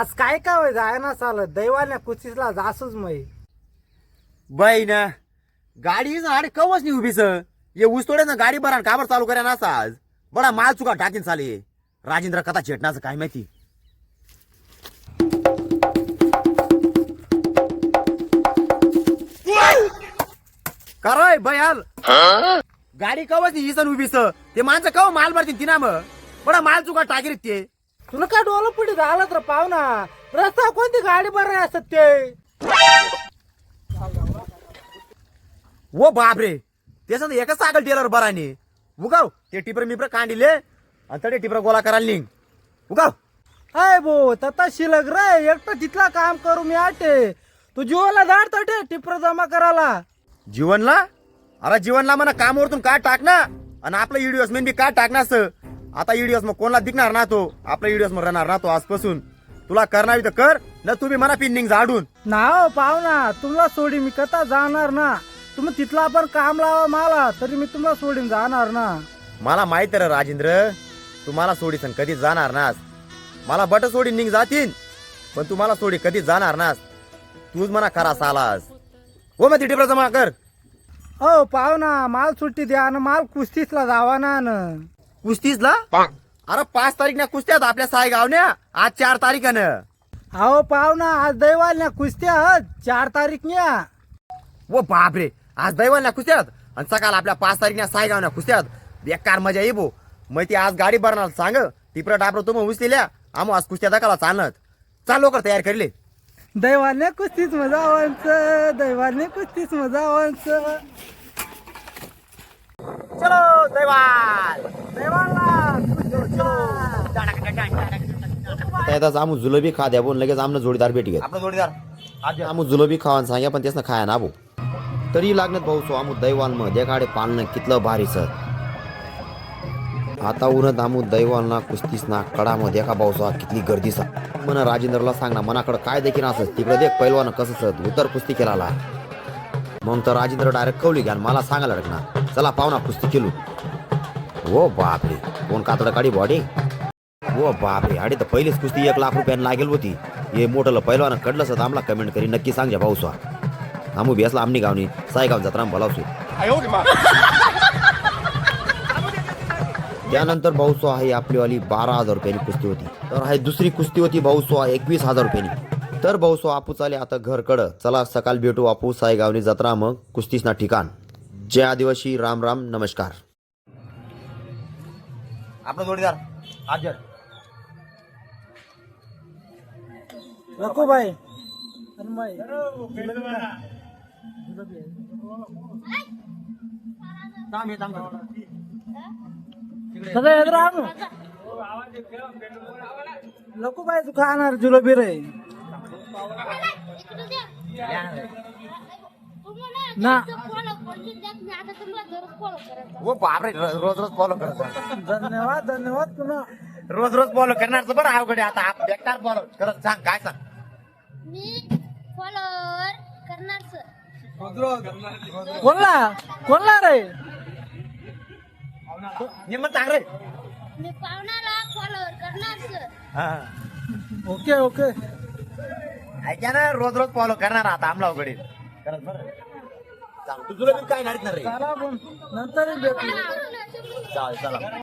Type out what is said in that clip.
आज काय काय होय जाय ना चालत? दैवाने कुस्तीसला जासूच मै बाई ना गाडी झाड कवच नाही उभीच. ये ऊस तोडे ना गाडी बरा काबर चालू करा ना आज? बडा माल चुका टाकीन चाले. राजेंद्र कथा छेटण्याचं काय माहिती? कराय बयाल गाडी कवच नाही इसन उभीच. ते माणसं कव माल भरतील तिना मग? बडा माल चुका टाकीत ते. तुला काय डोलं पुढे झालं तर पाहुणा? रस्ता कोणती गाडी बरं असत ते? वो बापरे. त्याचं एकच सागल टेलर बराने उगाव ते टिपर मिपर कांडिले आणि तडे टिपर गोला करायला लिंग उगाव. हाय भो तता शिलक रे एकटं तिथला काम करू मी आटे. तू जीवाला दाड तटे टिपर जमा करायला. जीवनला? अरे जीवनला म्हणा कामावरतून काय टाक ना आणि आपलं इडिओस मेन बी काय टाकणार असं? आता इडिओस मग कोणाला दिखणार ना तो? आपला इडिओस मग राहणार ना तो आजपासून. तुला करणार तर कर ना तुम्ही म्हणा पिंडिंग झाडून. ना हो पाहुणा तुला सोडी मी कथा जाणार ना. तुम्ही तिथला पण काम लावा मला तरी मी तुम्हाला सोडून जाणार ना. मला माहीत रे राजेंद्र तुम्हाला सोडीसन कधी जाणार नास. मला बट सोडी निघ जातीन पण तू मला सोडी कधी जाणार नास. तूच म्हणा खरा सालास. हो मग ती टिपरा जमा कर. हो पाहुणा माल सुट्टी द्या ना माल कुस्तीसला जावा ना न. कुस्तीसला अरे पाच तारीख ना कुस्त्यात आपल्या साय गावण्या आज चार तारीखानं. अहो पाहुणा आज दैवाल ना कुस्त्या आहेत. चार तारीख न्या वो बापरे आज दैवाल ना कुस्त्यात आणि सकाळ आपल्या पाच तारीख ना साय गावण्या कुस्त्यात बेकार मजा येई भो. मग ती आज गाडी भरणार सांग. टिपरा डापरा तुम्ही उचलेल्या. आम्ही आज कुस्त्या दाखला चालत चाल लवकर तयार करले. दैवाने कुस्तीच मजावांच दैवाने कुस्तीच मजावांच चलो दैवाल. त्यातच आमू जुलबी खा द्या बोल लगेच आमनं जोडीदार भेटी घेत. आपला जोडीदार. आज आमू जुलबी खावान सांगा पण त्यासनं खाया ना भाऊ. तरी लागण्यात भाऊ सो आमू दैवाल मग देखाडे पालणं कितलं भारी सर. आता उन्हत आमू दैवाल ना कुस्तीस ना कडा मग देखा भाऊ सो कितली गर्दी सा. मन राजेंद्रला सांग ना मनाकडं काय देखील असत तिकडे देख पैलवान कसं सत उतर कुस्ती केला मग तर राजेंद्र डायरेक्ट कवली घ्या मला सांगायला लागणार. चला पाहुणा कुस्ती केलू ओ बापरे कोण कातडं काढी बॉडी ओ बापरे अडे तर पहिलीच कुस्ती एक लाख रुपयानं लागेल होती. हे मोठं पहिलवानं कडलं सत आम्हाला कमेंट करी नक्की सांग भाऊ स्वा. आमू बेसला आमनी गावनी. सायगाव जत्रा बोलावसू त्यानंतर भाऊसो आहे आपलीवाली बारा हजार रुपयांनी कुस्ती होती. तर आहे दुसरी कुस्ती होती भाऊसो एकवीस हजार रुपयांनी. तर भाऊसो आपू चाले आता घरकडं चला सकाळ भेटू आपू सायगावनी जत्रा मग. कुस्तीस ना ठिकाण. जय आदिवासी राम राम नमस्कार. आपला जोडीदार आज रखो भाई सगळं येत राहू नको बाई तू खाणार जुलोबी रे ना. हो बापरे रोज रोज फॉलो करत धन्यवाद धन्यवाद पुन्हा. रोज रोज फॉलो करणार बरं अवघड आहे. आता आप बेकार फॉलो करत सांग काय सांग? मी फॉलोअर करणार सर कोणला? कोणला रे? निम चांगले मी पाहुण्याला फॉलोअर करणार सर ओके ओके. ऐका ना रोज रोज फॉलो करणार आता आमला आहे. करत बरं. सांग तुझं काय नाडीत ना रे? चला नंतर भेटू. चालेल चला.